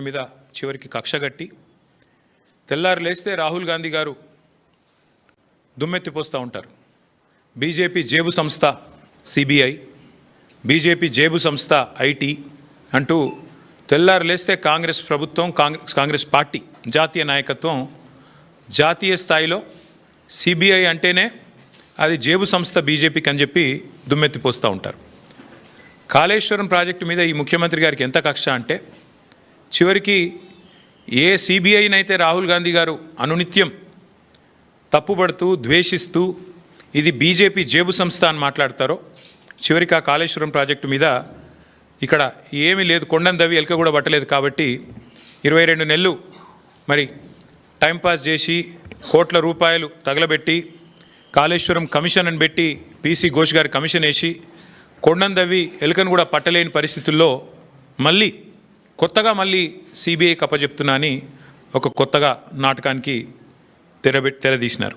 మీద చివరికి కక్ష కట్టి తెల్లారు లేస్తే రాహుల్ గాంధీ గారు దుమ్మెత్తిపోస్తూ ఉంటారు. బీజేపీ జేబు సంస్థ సిబిఐ బీజేపీ జేబు సంస్థ ఐటీ అంటూ తెల్లారు లేస్తే కాంగ్రెస్ ప్రభుత్వం కాంగ్రెస్ కాంగ్రెస్ పార్టీ జాతీయ నాయకత్వం జాతీయ స్థాయిలో సిబిఐ అంటేనే అది జేబు సంస్థ బీజేపీకి అని చెప్పి దుమ్మెత్తిపోస్తూ ఉంటారు. కాళేశ్వరం ప్రాజెక్టు మీద ఈ ముఖ్యమంత్రి గారికి ఎంత కక్ష అంటే చివరికి ఏ సిబిఐనైతే రాహుల్ గాంధీ గారు అనునిత్యం తప్పుపడుతూ ద్వేషిస్తూ ఇది బీజేపీ జేబు సంస్థ అని మాట్లాడతారో చివరికి ఆ కాళేశ్వరం ప్రాజెక్టు మీద ఇక్కడ ఏమీ లేదు కొండను దవి ఎలక కూడా పట్టలేదు కాబట్టి ఇరవై రెండు నెలలు మరి టైంపాస్ చేసి కోట్ల రూపాయలు తగలబెట్టి కాళేశ్వరం కమిషన్ అని పెట్టి పీసీ ఘోష్ గారి కమిషన్ వేసి కొండను దవ్వి ఎలుకను కూడా పట్టలేని పరిస్థితుల్లో మళ్ళీ కొత్తగా మళ్ళీ సిబిఐ కప్పచెప్తున్నా అని ఒక కొత్తగా నాటకానికి తెరబెట్టి తెరదీసినారు.